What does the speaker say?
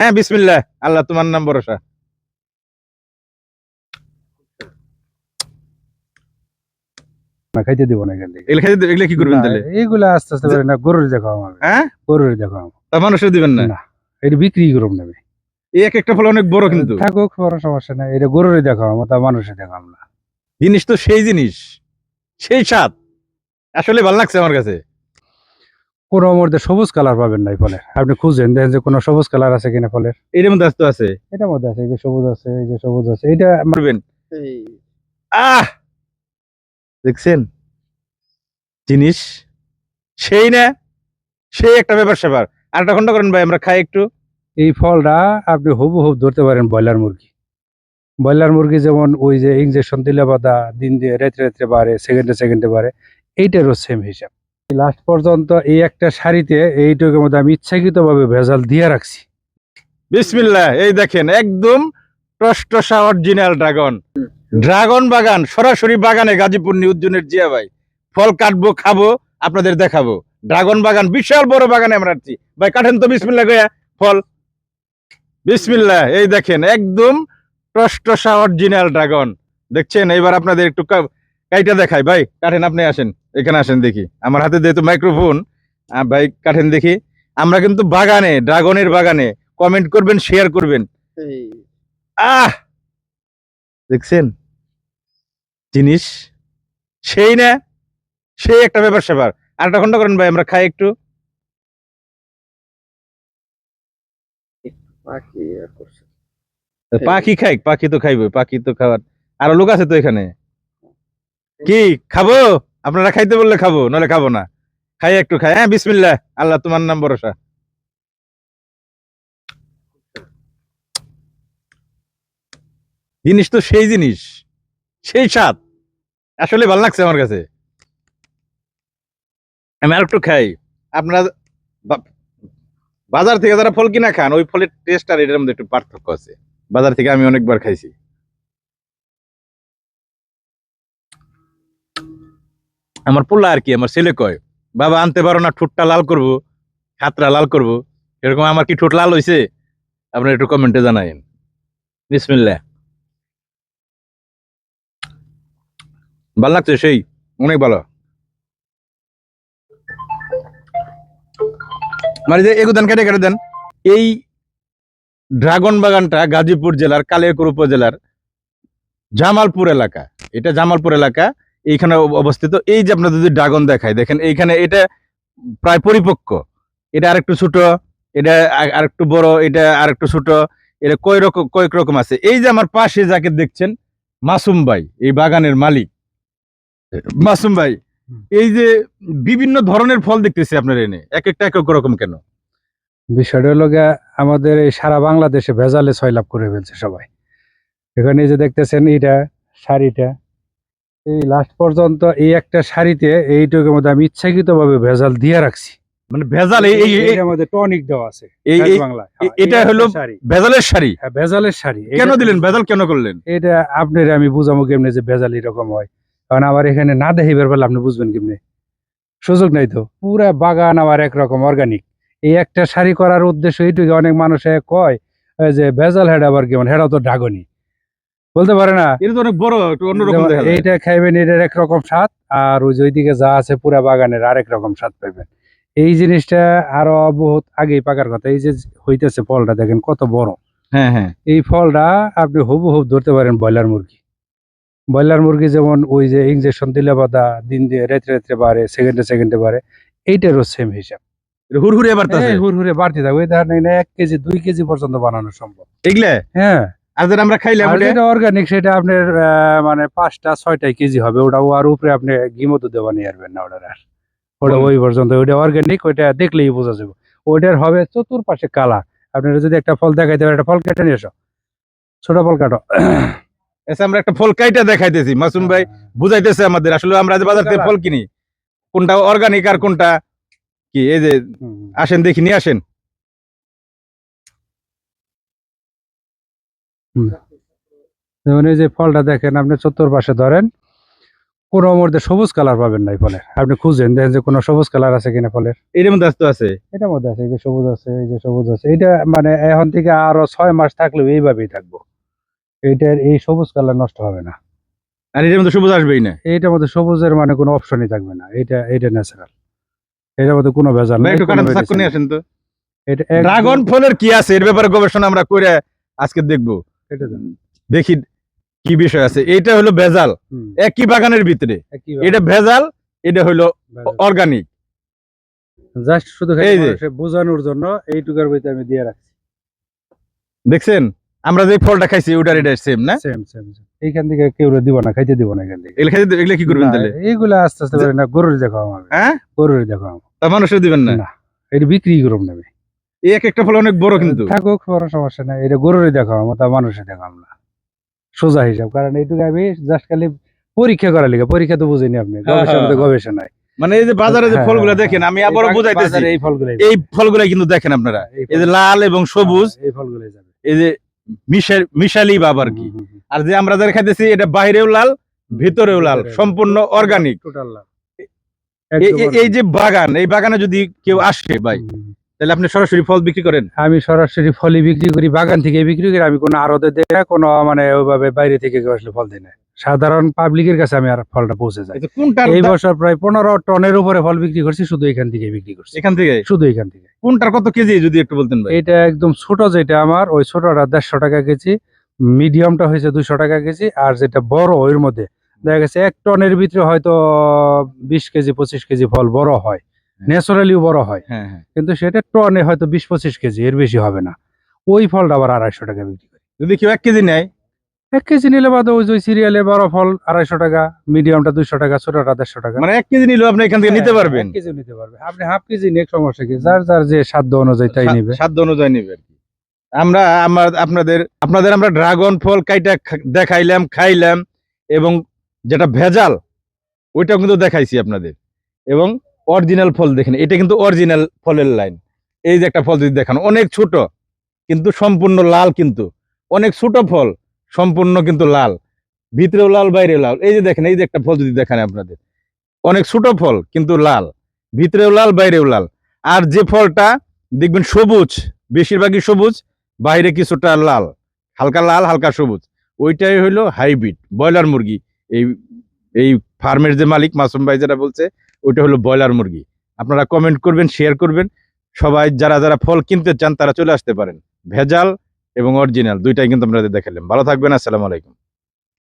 হ্যাঁ বিসমিল্লাহ। আল্লাহ তোমার নাম ভরসা। না খাইতে দিব না এখান এগুলো খাইতে এগুলো কি করবেন তাহলে? এইগুলা আস্তে আস্তে করে না গরুর হ্যাঁ? গরুর তা দিবেন না? এটা বিক্রি করব না আমি। এই এক একটা ফল অনেক বড় কিন্তু। থাকুক বড় সমস্যা নাই। এটা গরুর দেখাও আমার তা জিনিস তো সেই জিনিস সেই স্বাদ। আসলে ভালো লাগছে আমার কাছে। কোনো মধ্যে সবুজ কালার পাবেন না এই ফলের। আপনি খুঁজেন দেখেন যে কোনো সবুজ কালার আছে কিনা ফলের। এর মধ্যে আসতে আছে? এটার মধ্যে আছে এই যে সবুজ আছে এই যে সবুজ আছে এটা করবেন? আহ! দেখছেন? জিনিস? সেই না? সেই একটা ব্যাপার স্যাপার। আর একটা ঘণ্টা করেন ভাই আমরা খাই একটু। এই ফলটা আপনি হুবু হুব ধরতে পারেন ব্রয়লার মুরগি। ব্রয়লার মুরগি যেমন ওই যে ইঞ্জেকশন দিলে বাদা দিন দিয়ে রাত্রে রাত্রে বাড়ে সেকেন্ডে সেকেন্ডে বাড়ে এইটারও সেম হিসাব। লাস্ট পর্যন্ত এই একটা শাড়িতে এইটুকুর মধ্যে আমি ইচ্ছাকৃতভাবে ভেজাল দিয়ে রাখছি। বিসমিল্লাহ, এই দেখেন, একদম টসটসা অরিজিনাল ড্রাগন ড্রাগন বাগান, সরাসরি বাগানে গাজীপুর নিউজনের জিয়া ভাই। ফল কাটবো, খাব, আপনাদের দেখাবো। ড্রাগন বাগান, বিশাল বড় বাগানে আমরা আছি। ভাই, কাটেন তো বিসমিল্লাহ গয়া ফল। বিসমিল্লাহ, এই দেখেন, একদম টসটসা অরিজিনাল ড্রাগন দেখছেন? এইবার আপনাদের একটু কাইটা দেখাই ভাই কাঠেন আপনি আসেন এখানে আসেন দেখি। আমার হাতে যেহেতু মাইক্রোফোন ভাই কাঠেন দেখি। আমরা কিন্তু বাগানে ড্রাগনের বাগানে কমেন্ট করবেন শেয়ার করবেন। আহ! দেখছেন? জিনিস সেই না সেই একটা ব্যাপার স্যাপার। আর একটা ঘণ্টা করেন ভাই আমরা খাই একটু। পাখি খাই পাখি তো খাইবে পাখি তো খাওয়ার। আরও লোক আছে তো এখানে? কি, খাব? আপনারা খাইতে বললে খাব নলে খাব না। খাই একটু, খাই। হ্যাঁ বিসমিল্লাহ। আল্লাহ তোমার নাম ভরসা। জিনিস তো সেই জিনিস, সেই স্বাদ। আসলে ভালো লাগছে আমার কাছে। আমি আর একটু খাই। আপনারা বাজার থেকে যারা ফল কিনা খান, ওই ফলের টেস্ট আর এটার মধ্যে একটু পার্থক্য আছে। বাজার থেকে আমি অনেকবার খাইছি। আমার পোলা আর কি, আমার ছেলে কয়, বাবা, আনতে পারো না, ঠোঁটটা লাল করব, হাতটা লাল করব। এরকম আমার কি ঠোঁট লাল হয়েছে আপনার একটু কমেন্টে জানাইন। বিসমিল্লাহ। ভালো লাগছে সেই? অনেক ভালো। মানে যে এগুদান, কেটে কেটে দেন। এই ড্রাগন বাগানটা গাজীপুর জেলার কালিয়াকুর উপজেলার জামালপুর এলাকা। এটা জামালপুর এলাকা। এইখানে অবস্থিত। এই যে আপনার যদি ড্রাগন দেখায় দেখেন এইখানে এটা প্রায় পরিপক্ক। এটা আরেকটু ছোট এটা আরেকটু বড় এটা আরেকটু ছোট এটা কয় রকম কয়েক রকম আছে। এই যে আমার পাশে যাকে দেখছেন মাসুম ভাই এই বাগানের মালিক। মাসুম ভাই এই যে বিভিন্ন ধরনের ফল দেখতেছি আপনার এনে এক একটা এক এক রকম কেন? বিষয়টা হলো গিয়া আমাদের এই সারা বাংলাদেশে ভেজালে ছয় লাভ করে ফেলছে সবাই। এখানে যে দেখতেছেন এটা শাড়িটা এই লাস্ট পর্যন্ত এই একটা শাড়িতে এইটুকুর মধ্যে আমি ইচ্ছাকৃতভাবে ভেজাল দিয়ে রাখছি। মানে ভেজাল এই এই- মধ্যে টনিক দেওয়া আছে এই বাংলায়। এটা হলো ভেজালের শাড়ি? হ্যাঁ ভেজালের শাড়ি। কেন দিলেন? ভেজাল কেন করলেন? এটা আপনার আমি বুঝাবো কেমনে যে ভেজাল এরকম হয়। কারণ আবার এখানে না দেখিবার পারলে আপনি বুঝবেন কেমনে। সুযোগ নাই তো। পুরা বাগান আবার একরকম অর্গানিক এই একটা শাড়ি করার উদ্দেশ্য এইটুকু অনেক মানুষে কয় যে ভেজাল হেড আবার কেমন? হেডাও তো ড্রাগনই বলতে পারে না। এটা তো অনেক বড় একটু অন্যরকম দেখা যায়। এইটা খাইবেন এটার একরকম স্বাদ আর ওই ওইদিকে যা আছে পুরা বাগানের আরেক রকম স্বাদ পাইবেন। এই জিনিসটা আরও বহুত আগেই পাকার কথা এই যে হইতেছে ফলটা দেখেন কত বড়। হ্যাঁ হ্যাঁ। এই ফলটা আপনি হুবু হুব ধরতে পারেন ব্রয়লার মুরগি। ব্রয়লার মুরগি যেমন ওই যে ইঞ্জেকশন দিলে বাদা দিন দিয়ে রাত্রে রাত্রে বাড়ে সেকেন্ডে সেকেন্ডে বাড়ে এইটারও সেম হিসাব। এটা হুড়হুড়ে এবার এই হুড়হুড়ে বাড়তে থাকবে। এই এক কেজি দুই কেজি পর্যন্ত বানানো সম্ভব। এগুলা? হ্যাঁ। আর যেটা আমরা খাইলাম যেটা অর্গানিক সেটা আপনার মানে পাঁচটা ছয়টাই কেজি হবে। ওটা আর উপরে আপনি গিমতো দেওয়া নিয়ে আসবেন না ওটার আর। ওটা ওই পর্যন্ত। ওইটা অর্গানিক ওইটা দেখলেই বোঝা যাবে। ওইটার হবে চতুর্পাশে কালা। আপনারা যদি একটা ফল দেখাইতে পারেন একটা ফল কেটে নিয়ে এসো। ছোট ফল কাটো। এসে আমরা একটা ফল কাইটা দেখাইতেছি। মাসুম ভাই বুঝাইতেছে আমাদের। আসলে আমরা যে বাজার থেকে ফল কিনি কোনটা অর্গানিক আর কোনটা কি? এই যে আসেন দেখি নিয়ে আসেন। যেমন এই যে ফলটা দেখেন আপনি চতুর্পাশে ধরেন কোনো মধ্যে সবুজ কালার পাবেন না এই ফলের। আপনি খুঁজেন দেখেন যে কোনো সবুজ কালার আছে কিনা ফলের। এর মধ্যে আসতে আছে? এটার মধ্যে আছে এই যে সবুজ আছে এই যে সবুজ আছে। এটা মানে এখন থেকে আরও ছয় মাস থাকলেও এইভাবেই থাকব। এইটার এই সবুজ কালার নষ্ট হবে না। আর এর মধ্যে সবুজ আসবেই না? এইটার মধ্যে সবুজের মানে কোনো অপশনই থাকবে না। এটা এটা ন্যাচারাল এটার মধ্যে কোনো ভেজাল নাই একটু। আসেন তো। এটা ড্রাগন ফলের কি আছে? এর ব্যাপারে গবেষণা আমরা করে আজকে দেখব। দেখি কি বিষয় আছে। এটা হলো ভেজাল। একই বাগানের ভিতরে। এটা ভেজাল এটা হলো। অর্গানিক জাস্ট শুধু বোঝানোর জন্য এইটুকার ভিতরে আমি দিয়ে রাখছি। দেখছেন? আমরা যে ফলটা খাইছি ওটার এটা সেম না? সেম সেম এইখান থেকে কেউ দিব না খাইতে দিব না এখান থেকে। এগুলো খাইতে এগুলো কি করবেন তাহলে? এইগুলা আস্তে আস্তে না গরুর দেখাও আমি হ্যাঁ? গরুর দেখাও তা মানুষের দিবেন না? এটা বিক্রি করব না আমি। এক একটা ফল অনেক বড় কিন্তু। থাকুক বড় সমস্যা নাই। এটা গরুর দেখাও তা মানুষের দেখাম না সোজা হিসাব কারণ এইটুকু আমি জাস্ট খালি পরীক্ষা করা লিখে পরীক্ষা তো বুঝিনি আপনি গবেষণা গবেষণায়। মানে এই যে বাজারে যে হ্যাঁ, ফলগুলো হ্যাঁ, দেখেন আমি এই আবারও বুঝাইতেছি এই ফলগুলাই এই ফলগুলো কিন্তু দেখেন আপনারা। এই যে লাল এবং সবুজ হ্যাঁ, এই ফলগুলাই যাবে। এই যে মিশাল মিশালি বাব আর কি। আর যে আমরা যারা খাইতেছি এটা বাইরেও লাল ভিতরেও লাল সম্পূর্ণ অর্গানিক টোটাল এই- এই যে বাগান এই বাগানে যদি কেউ আসে ভাই তাহলে আপনি সরাসরি ফল বিক্রি করেন? আমি সরাসরি ফলই বিক্রি করি বাগান থেকে বিক্রি করি আমি কোনো আড়তে দেয় না, কোনো মানে ওইভাবে বাইরে থেকে আসলে ফল দিই না। সাধারণ পাবলিকের কাছে আমি আর ফলটা পৌঁছে যাই। এই এই বছর প্রায় পনেরো টনের উপরে ফল বিক্রি করছি শুধু এখান থেকে বিক্রি করছি। এখান থেকে? শুধু এখান থেকে। কোনটার কত কেজি যদি একটু বলতেন এটা একদম ছোট যেটা আমার ওই ছোটটা দেড়শো টাকা কেজি মিডিয়ামটা হয়েছে দুইশো টাকা কেজি আর যেটা বড় ওর মধ্যে দেখা গেছে এক টনের ভিতরে হয়তো বিশ কেজি পঁচিশ কেজি ফল বড় হয়। ন্যাচারালিও বড় হয়। হ্যাঁ হ্যাঁ। কিন্তু সেটা টনে হয়তো বিশ পঁচিশ কেজি এর বেশি হবে না। ওই ফলটা আবার আড়াইশো টাকা বিক্রি করি। যদি কেউ এক কেজি নেয়? এক কেজি নিলে বাদে ওই যে সিরিয়ালে বড় ফল আড়াইশো টাকা মিডিয়ামটা দুইশো টাকা ছোটটা দেড়শো টাকা। মানে এক কেজি নিলেও আপনি এখান থেকে নিতে হ্যাঁ, পারবেন। এক কেজি নিতে পারবেন আপনি হাফ কেজি নিয়ে সমস্যা কি? যার যার যে সাধ্য অনুযায়ী তাই নিবে। সাধ্য অনুযায়ী নিবে আর কি। আমরা আমার আপনাদের আপনাদের আমরা ড্রাগন ফল কাইটা দেখাইলাম খাইলাম এবং যেটা ভেজাল ওইটাও কিন্তু দেখাইছি আপনাদের। এবং অরিজিনাল ফল দেখেন, এটা কিন্তু অরিজিনাল ফলের লাইন। এই যে একটা ফল যদি দেখান, অনেক ছোট, কিন্তু সম্পূর্ণ লাল কিন্তু। অনেক ছোট ফল, সম্পূর্ণ কিন্তু লাল। ভিতরেও লাল বাইরে লাল। এই যে দেখেন, এই যে একটা ফল যদি দেখান আপনাদের। অনেক ছোট ফল, কিন্তু লাল। ভিতরেও লাল, বাইরেও লাল। আর যে ফলটা, দেখবেন সবুজ, বেশিরভাগই সবুজ, বাইরে কিছুটা লাল। হালকা লাল, হালকা সবুজ। ওইটাই হইল হাইব্রিড, ব্রয়লার মুরগি। এই এই ফার্মের যে মালিক মাসুম ভাই যেটা বলছে ওইটা হলো ব্রয়লার মুরগি। আপনারা কমেন্ট করবেন শেয়ার করবেন। সবাই যারা যারা ফল কিনতে চান, তারা চলে আসতে পারেন। ভেজাল এবং অরিজিনাল দুইটাই কিন্তু আপনাদের দেখালাম। ভালো থাকবেন, আসসালামু আলাইকুম।